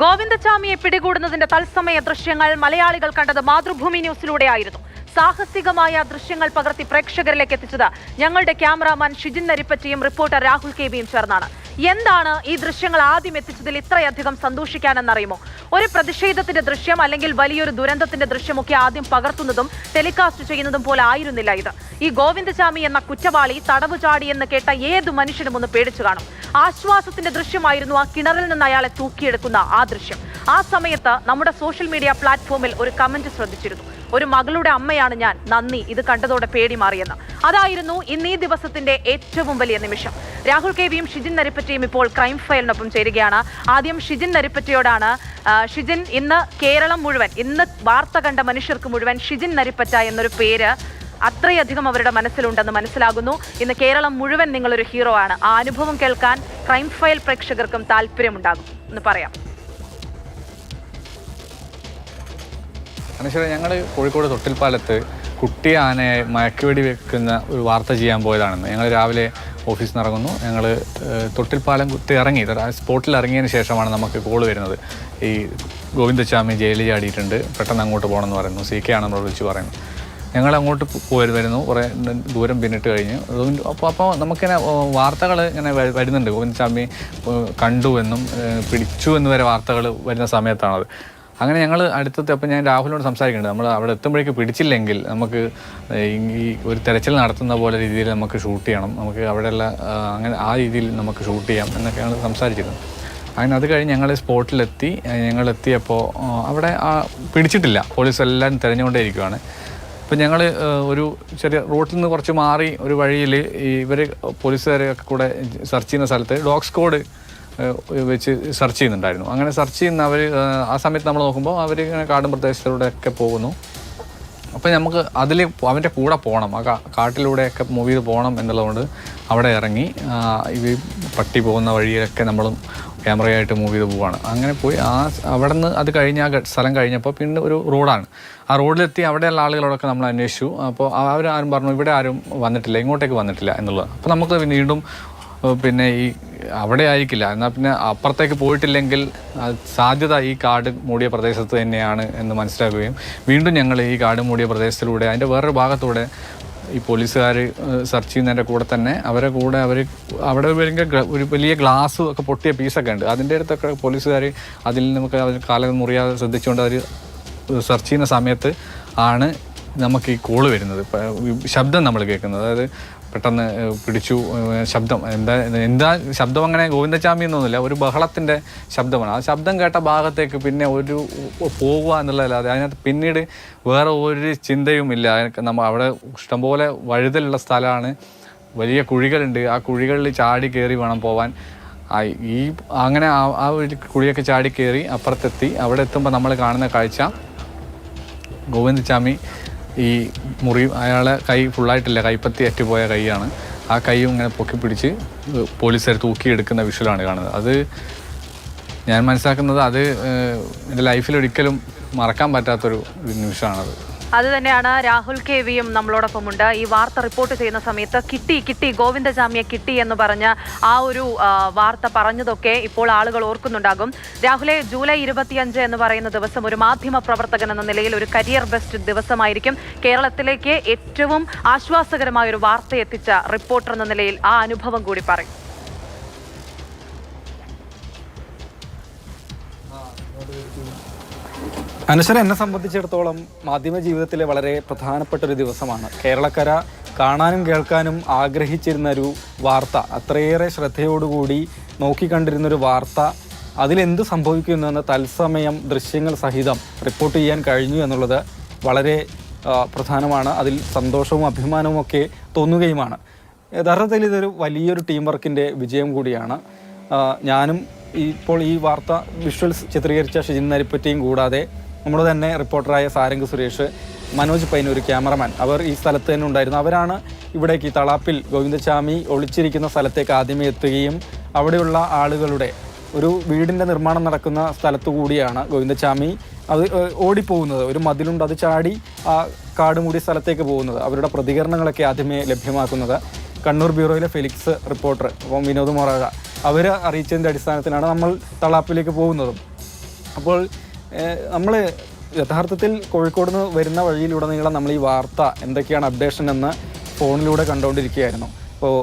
ഗോവിന്ദചാമിയെ പിടികൂടുന്നതിന്റെ തത്സമയ ദൃശ്യങ്ങൾ മലയാളികൾ കണ്ടത് മാതൃഭൂമി ന്യൂസിലൂടെയായിരുന്നു. സാഹസികമായ ദൃശ്യങ്ങൾ പകർത്തി പ്രേക്ഷകരിലേക്ക് എത്തിച്ചത് ഞങ്ങളുടെ ക്യാമറാമാൻ ഷിജിൻ നരിപ്പറ്റിയും റിപ്പോർട്ടർ രാഹുൽ കെ ബിയും ചേർന്നാണ്. എന്താണ് ഈ ദൃശ്യങ്ങൾ ആദ്യം എത്തിച്ചതിൽ ഇത്രയധികം സന്തോഷിക്കാനെന്നറിയുമോ? ഒരു പ്രതിഷേധത്തിന്റെ ദൃശ്യം അല്ലെങ്കിൽ വലിയൊരു ദുരന്തത്തിന്റെ ദൃശ്യമൊക്കെ ആദ്യം പകർത്തുന്നതും ടെലികാസ്റ്റ് ചെയ്യുന്നതും പോലെ ആയിരുന്നില്ല ഇത്. ഈ ഗോവിന്ദചാമി എന്ന കുറ്റവാളി തടവ് ചാടി എന്ന് കേട്ട ഏത് മനുഷ്യനും ഒന്ന് പേടിച്ചു കാണും. ആശ്വാസത്തിന്റെ ദൃശ്യമായിരുന്നു ആ കിണറിൽ നിന്ന് അയാളെ തൂക്കിയെടുക്കുന്ന ആ ദൃശ്യം. ആ സമയത്ത് നമ്മുടെ സോഷ്യൽ മീഡിയ പ്ലാറ്റ്ഫോമിൽ ഒരു കമന്റ് ശ്രദ്ധിച്ചിരുന്നു. ഒരു മകളുടെ അമ്മയാണ് ഞാൻ. നന്ദി. ഇത് കണ്ടതോടെ പേടി മാറിയെന്ന്. അതായിരുന്നു ഇന്നീ ദിവസത്തിന്റെ ഏറ്റവും വലിയ നിമിഷം. രാഹുൽ കെ വിയും ഷിജിൻ നരിപ്പറ്റയും ഇപ്പോൾ ക്രൈം ഫയലിനൊപ്പം ചേരുകയാണ്. ആദ്യം ഷിജിൻ നരിപ്പറ്റയോടാണ് ഷിജിൻ ഇന്ന് കേരളം മുഴുവൻ ഇന്ന് വാർത്ത കണ്ട മനുഷ്യർക്ക് മുഴുവൻ ഷിജിൻ നരിപ്പറ്റ എന്നൊരു പേര് അത്രയധികം അവരുടെ മനസ്സിലുണ്ടെന്ന് മനസ്സിലാകുന്നു. ഇന്ന് കേരളം മുഴുവൻ നിങ്ങളൊരു ഹീറോ ആണ്. ആ അനുഭവം കേൾക്കാൻ ക്രൈം ഫയൽ പ്രേക്ഷകർക്കും താല്പര്യമുണ്ടാകും. എന്ന് പറയാം. അനുശ്വര ഞങ്ങൾ കോഴിക്കോട് തൊട്ടിൽപ്പാലത്ത് കുട്ടി ആനയെ മയക്കുവെടി വെക്കുന്ന ഒരു വാർത്ത ചെയ്യാൻ പോയതാണെന്ന്. ഞങ്ങൾ രാവിലെ ഓഫീസിൽ നിന്ന് ഇറങ്ങുന്നു. ഞങ്ങൾ തൊട്ടിൽപ്പാലം കുത്തി ഇറങ്ങി. സ്പോട്ടിൽ ഇറങ്ങിയതിന് ശേഷമാണ് നമുക്ക് കോൾ വരുന്നത്. ഈ ഗോവിന്ദസ്വാമി ജയിലിൽ ചാടിയിട്ടുണ്ട്. പെട്ടെന്ന് അങ്ങോട്ട് പോകണമെന്ന് പറയുന്നു. സി കെ ആണെന്ന് വിളിച്ച് പറയുന്നു. ഞങ്ങൾ അങ്ങോട്ട് പോയി വരുന്നു. കുറേ ദൂരം പിന്നിട്ട് കഴിഞ്ഞ്. അപ്പോൾ അപ്പോൾ നമുക്കിങ്ങനെ വാർത്തകൾ ഇങ്ങനെ വരുന്നുണ്ട്. ഗോവിന്ദസ്വാമി കണ്ടു എന്നും പിടിച്ചു എന്ന് വരെ വാർത്തകൾ വരുന്ന സമയത്താണത്. അങ്ങനെ ഞങ്ങൾ അടുത്തത്തെ അപ്പം ഞാൻ രാഹുലിനോട് സംസാരിക്കുന്നുണ്ട്. നമ്മൾ അവിടെ എത്തുമ്പോഴേക്ക് പിടിച്ചില്ലെങ്കിൽ നമുക്ക് ഈ ഒരു തെരച്ചിൽ നടത്തുന്ന പോലെ രീതിയിൽ നമുക്ക് ഷൂട്ട് ചെയ്യണം. നമുക്ക് അവിടെയുള്ള അങ്ങനെ ആ രീതിയിൽ നമുക്ക് ഷൂട്ട് ചെയ്യാം എന്നൊക്കെയാണ് സംസാരിച്ചിരുന്നത് അങ്ങനെ അത് കഴിഞ്ഞ് ഞങ്ങൾ സ്പോട്ടിലെത്തി. ഞങ്ങൾ എത്തിയപ്പോൾ അവിടെ ആ പിടിച്ചിട്ടില്ല. പോലീസ് എല്ലാം തിരഞ്ഞുകൊണ്ടേ ഇരിക്കുകയാണ് അപ്പം ഞങ്ങൾ ഒരു ചെറിയ റോട്ടിൽ നിന്ന് കുറച്ച് മാറി ഒരു വഴിയിൽ ഇവർ പോലീസുകാരൊക്കെ കൂടെ സെർച്ച് ചെയ്യുന്ന സ്ഥലത്ത് ഡോഗ് സ്ക്വാഡ് ഏഹ് വെച്ച് സെർച്ച് ചെയ്യുന്നുണ്ടായിരുന്നു. അങ്ങനെ സെർച്ച് ചെയ്യുന്ന അവർ ആ സമയത്ത് നമ്മൾ നോക്കുമ്പോൾ അവർ ഇങ്ങനെ കാടും പ്രദേശത്തിലൂടെ ഒക്കെ പോകുന്നു. അപ്പോൾ നമുക്ക് അതിൽ അവന്റെ കൂടെ പോകണം ആ കാട്ടിലൂടെയൊക്കെ മൂവ് ചെയ്ത് പോകണം എന്നുള്ളതുകൊണ്ട് അവിടെ ഇറങ്ങി ഈ പട്ടി പോകുന്ന വഴിയിലൊക്കെ നമ്മളും ക്യാമറയായിട്ട് മൂവ് ചെയ്ത് പോവാണ്. അങ്ങനെ പോയി ആ അവിടെ നിന്ന് അത് കഴിഞ്ഞ് ആ സ്ഥലം കഴിഞ്ഞപ്പോൾ പിന്നെ ഒരു റോഡാണ്. ആ റോഡിലെത്തി അവിടെയുള്ള ആളുകളോടൊക്കെ നമ്മൾ അന്വേഷിച്ചു. അപ്പോൾ അവർ ആരും പറഞ്ഞു ഇവിടെ ആരും വന്നിട്ടില്ല ഇങ്ങോട്ടേക്ക് വന്നിട്ടില്ല എന്നുള്ളത്. അപ്പോൾ നമുക്ക് വീണ്ടും പിന്നെ ഈ അവിടെ ആയിരിക്കില്ല. എന്നാൽ പിന്നെ അപ്പുറത്തേക്ക് പോയിട്ടില്ലെങ്കിൽ സാധ്യത ഈ കാട് മൂടിയ പ്രദേശത്ത് തന്നെയാണ് എന്ന് മനസ്സിലാക്കുകയും വീണ്ടും ഞങ്ങൾ ഈ കാട് മൂടിയ പ്രദേശത്തിലൂടെ അതിന്റെ വേറൊരു ഭാഗത്തൂടെ ഈ പോലീസുകാർ സെർച്ച് ചെയ്യുന്നതിന്റെ കൂടെ തന്നെ അവരെ കൂടെ അവർ അവിടെ വരുമ്പോൾ ഒരു വലിയ ഗ്ലാസ് ഒക്കെ പൊട്ടിയ പീസൊക്കെ ഉണ്ട്. അതിന്റെ അടുത്തൊക്കെ പോലീസുകാർ അതിൽ നമുക്ക് അവർ കാലം മുറിയാതെ ശ്രദ്ധിച്ചുകൊണ്ട് അവർ സെർച്ച് ചെയ്യുന്ന സമയത്ത് ആണ് നമുക്ക് ഈ കോൾ വരുന്നത്. ശബ്ദം നമ്മൾ കേൾക്കുന്നത്. അതായത് പെട്ടെന്ന് പിടിച്ചു ശബ്ദം. എന്താ എന്താ ശബ്ദം അങ്ങനെ ഗോവിന്ദചാമി എന്നൊന്നുമില്ല. ഒരു ബഹളത്തിന്റെ ശബ്ദമാണ്. ആ ശബ്ദം കേട്ട ഭാഗത്തേക്ക് പിന്നെ ഒരു പോകുക എന്നുള്ളതല്ലാതെ അതിനകത്ത് പിന്നീട് വേറെ ഒരു ചിന്തയും ഇല്ല നമ്മൾ അവിടെ ഇഷ്ടംപോലെ വഴുതലുള്ള സ്ഥലമാണ്. വലിയ കുഴികളുണ്ട്. ആ കുഴികളിൽ ചാടി കയറി വേണം പോവാൻ. ഈ അങ്ങനെ ആ- ആ ഒരു കുഴിയൊക്കെ ചാടി കയറി അപ്പുറത്തെത്തി. അവിടെ എത്തുമ്പോൾ നമ്മൾ കാണുന്ന കാഴ്ച ഗോവിന്ദചാമി ഈ മുറി അയാളെ കൈ ഫുള്ളായിട്ടില്ല കൈപ്പത്തി അറ്റുപോയ കൈയാണ്. ആ കൈയും ഇങ്ങനെ പൊക്കി പിടിച്ച് പോലീസുകാർ തൂക്കിയെടുക്കുന്ന വിഷ്വലാണ് കാണുന്നത്. അത് ഞാൻ മനസ്സിലാക്കുന്നത് അത് എന്റെ ലൈഫിൽ ഒരിക്കലും മറക്കാൻ പറ്റാത്തൊരു നിമിഷമാണത്. അത് തന്നെയാണ് രാഹുൽ കെ വിയും നമ്മളോടൊപ്പമുണ്ട്. ഈ വാർത്ത റിപ്പോർട്ട് ചെയ്യുന്ന സമയത്ത് കിട്ടി കിട്ടി ഗോവിന്ദജാമിയെ കിട്ടി എന്ന് പറഞ്ഞ ആ ഒരു വാർത്ത പറഞ്ഞതൊക്കെ ഇപ്പോൾ ആളുകൾ ഓർക്കുന്നുണ്ടാകും. രാഹുലെ ജൂലൈ ഇരുപത്തിയഞ്ച് എന്ന് പറയുന്ന ദിവസം ഒരു മാധ്യമ പ്രവർത്തകൻ എന്ന നിലയിൽ ഒരു കരിയർ ബെസ്റ്റ് ദിവസമായിരിക്കും. കേരളത്തിലേക്ക് ഏറ്റവും ആശ്വാസകരമായ ഒരു വാർത്ത എത്തിച്ച റിപ്പോർട്ടർ എന്ന നിലയിൽ ആ അനുഭവം കൂടി പറയും. അനശ്വര എന്നെ സംബന്ധിച്ചിടത്തോളം മാധ്യമ ജീവിതത്തിലെ വളരെ പ്രധാനപ്പെട്ട ഒരു ദിവസമാണ്. കേരളക്കര കാണാനും കേൾക്കാനും ആഗ്രഹിച്ചിരുന്ന ഒരു വാർത്ത അത്രയേറെ ശ്രദ്ധയോടുകൂടി നോക്കിക്കണ്ടിരുന്നൊരു വാർത്ത അതിലെന്ത് സംഭവിക്കുന്നുവെന്ന് തത്സമയം ദൃശ്യങ്ങൾ സഹിതം റിപ്പോർട്ട് ചെയ്യാൻ കഴിഞ്ഞു എന്നുള്ളത് വളരെ പ്രധാനമാണ്. അതിൽ സന്തോഷവും അഭിമാനവും ഒക്കെ തോന്നുകയുമാണ്. യഥാർത്ഥത്തിൽ ഇതൊരു വലിയൊരു ടീം വർക്കിന്റെ വിജയം കൂടിയാണ്. ഞാനും ഇപ്പോൾ ഈ വാർത്ത വിഷ്വൽസ് ചിത്രീകരിച്ച ഷിജിൻ നരിപ്പറ്റിയും കൂടാതെ നമ്മുടെ തന്നെ റിപ്പോർട്ടറായ സാരംഗ് സുരേഷ് മനോജ് പൈനൂർ ക്യാമറമാൻ. അവർ ഈ സ്ഥലത്ത് തന്നെ ഉണ്ടായിരുന്നു. അവരാണ് ഇവിടേക്ക് ഈ തളാപ്പിൽ ഗോവിന്ദസ്വാമി ഒളിച്ചിരിക്കുന്ന സ്ഥലത്തേക്ക് ആദ്യമേ എത്തുകയും അവിടെയുള്ള ആളുകളുടെ ഒരു വീടിന്റെ നിർമ്മാണം നടക്കുന്ന സ്ഥലത്തു കൂടിയാണ് ഗോവിന്ദചാമി അത് ഓടിപ്പോകുന്നത്. ഒരു മതിലുണ്ട് അത് ചാടി ആ കാട് മൂടിയ സ്ഥലത്തേക്ക് പോകുന്നത്. അവരുടെ പ്രതികരണങ്ങളൊക്കെ ആദ്യമേ ലഭ്യമാക്കുന്നത്. കണ്ണൂർ ബ്യൂറോയിലെ ഫെലിക്സ് റിപ്പോർട്ടർ അപ്പം വിനോദ് മൊറാഴ അവർ അറിയിച്ചതിന്റെ അടിസ്ഥാനത്തിലാണ് നമ്മൾ തളാപ്പിലേക്ക് പോകുന്നതും. അപ്പോൾ നമ്മൾ യഥാർത്ഥത്തിൽ കോഴിക്കോട് നിന്ന് വരുന്ന വഴിയിലുടനീളം നമ്മൾ ഈ വാർത്ത എന്തൊക്കെയാണ് അപ്ഡേഷൻ എന്ന് ഫോണിലൂടെ കണ്ടുകൊണ്ടിരിക്കുകയായിരുന്നു അപ്പോൾ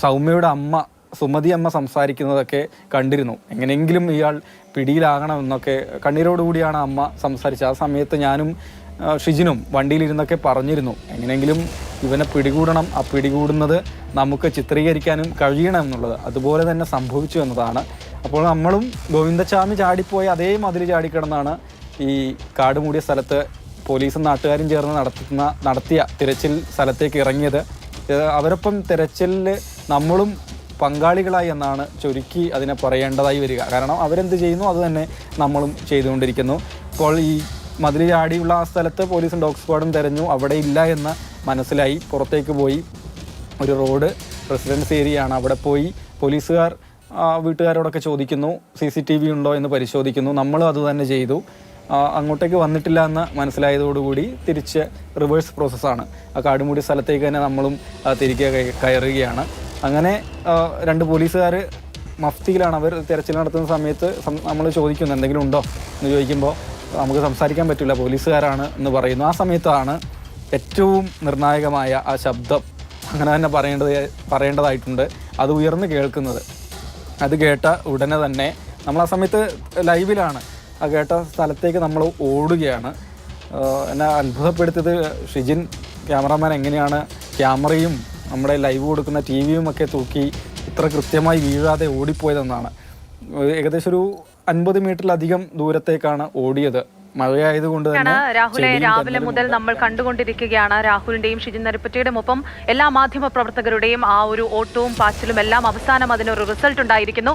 സൗമ്യയുടെ അമ്മ സുമതി അമ്മ സംസാരിക്കുന്നതൊക്കെ കണ്ടിരുന്നു. എങ്ങനെയെങ്കിലും ഇയാൾ പിടിയിലാകണമെന്നൊക്കെ കണ്ണീരോടുകൂടിയാണ് അമ്മ സംസാരിച്ചത്. ആ സമയത്ത് ഞാനും ഷിജിനും വണ്ടിയിലിരുന്നൊക്കെ പറഞ്ഞിരുന്നു. എങ്ങനെയെങ്കിലും ഇവനെ പിടികൂടണം. ആ പിടികൂടുന്നത് നമുക്ക് ചിത്രീകരിക്കാനും കഴിയണം എന്നുള്ളത് അതുപോലെ തന്നെ സംഭവിച്ചു എന്നതാണ് അപ്പോൾ നമ്മളും ഗോവിന്ദച്ചാമി ചാടിപ്പോയി അതേ മതിൽ ചാടിക്കിടന്നാണ് ഈ കാട് മൂടിയ സ്ഥലത്ത് പോലീസും നാട്ടുകാരും ചേർന്ന് നടത്തുന്ന നടത്തിയ തിരച്ചിൽ സ്ഥലത്തേക്ക് ഇറങ്ങിയത്. അവരൊപ്പം തിരച്ചിലിൽ നമ്മളും പങ്കാളികളായി എന്നാണ് ചുരുക്കി അതിനെ പറയേണ്ടതായി വരിക. കാരണം അവരെന്ത് ചെയ്യുന്നു? അത് തന്നെ നമ്മളും ചെയ്തുകൊണ്ടിരിക്കുന്നു. ഇപ്പോൾ ഈ മതിൽ ചാടിയുള്ള ആ സ്ഥലത്ത് പോലീസും ഡോഗ് സ്ക്വാഡും തിരഞ്ഞു. അവിടെ ഇല്ല എന്ന് മനസ്സിലായി. പുറത്തേക്ക് പോയി. ഒരു റോഡ് റെസിഡൻസ് ഏരിയയാണ്. അവിടെ പോയി പോലീസുകാർ വീട്ടുകാരോടൊക്കെ ചോദിക്കുന്നു സി സി ടി വി ഉണ്ടോ എന്ന് പരിശോധിക്കുന്നു. നമ്മളും അത് തന്നെ ചെയ്തു. അങ്ങോട്ടേക്ക് വന്നിട്ടില്ല എന്ന് മനസ്സിലായതോടുകൂടി തിരിച്ച് റിവേഴ്സ് പ്രോസസ്സാണ് ആ കാടുമൂടി സ്ഥലത്തേക്ക് തന്നെ നമ്മളും തിരികെ കയറുകയാണ്. അങ്ങനെ രണ്ട് പോലീസുകാർ മഫ്തിയിലാണ് അവർ തിരച്ചിൽ നടത്തുന്ന സമയത്ത് നമ്മൾ ചോദിക്കുന്നു എന്തെങ്കിലും ഉണ്ടോ എന്ന് ചോദിക്കുമ്പോൾ നമുക്ക് സംസാരിക്കാൻ പറ്റില്ല പോലീസുകാരാണ് എന്ന് പറയുന്നു. ആ സമയത്താണ് ഏറ്റവും നിർണായകമായ ആ ശബ്ദം അങ്ങനെ തന്നെ പറയേണ്ടത് പറയേണ്ടതായിട്ടുണ്ട്. അത് ഉയർന്നു കേൾക്കുന്നത്. അത് കേട്ട ഉടനെ തന്നെ നമ്മൾ ആ സമയത്ത് ലൈവിലാണ്. ആ കേട്ട സ്ഥലത്തേക്ക് നമ്മൾ ഓടുകയാണ്. എന്നെ അത്ഭുതപ്പെടുത്തിയത് ഷിജിൻ ക്യാമറാമാൻ എങ്ങനെയാണ് ക്യാമറയും നമ്മുടെ ലൈവ് കൊടുക്കുന്ന ടി വിയും ഒക്കെ തൂക്കി ഇത്ര കൃത്യമായി വീഴാതെ ഓടിപ്പോയതെന്നാണ്. ഏകദേശം ഒരു അൻപത് മീറ്ററിലധികം ദൂരത്തേക്കാണ് ഓടിയത്. മഴയായതുകൊണ്ട് തന്നെ രാഹുലെ രാവിലെ മുതൽ നമ്മൾ കണ്ടുകൊണ്ടിരിക്കുകയാണ്. രാഹുലിന്റെയും ഷിജിൻ നരിപ്പറ്റിയുടെയും ഒപ്പം എല്ലാ മാധ്യമ പ്രവർത്തകരുടെയും ആ ഒരു ഓട്ടവും പാച്ചിലും എല്ലാം അവസാനം അതിനൊരു റിസൾട്ട് ഉണ്ടായിരിക്കുന്നു.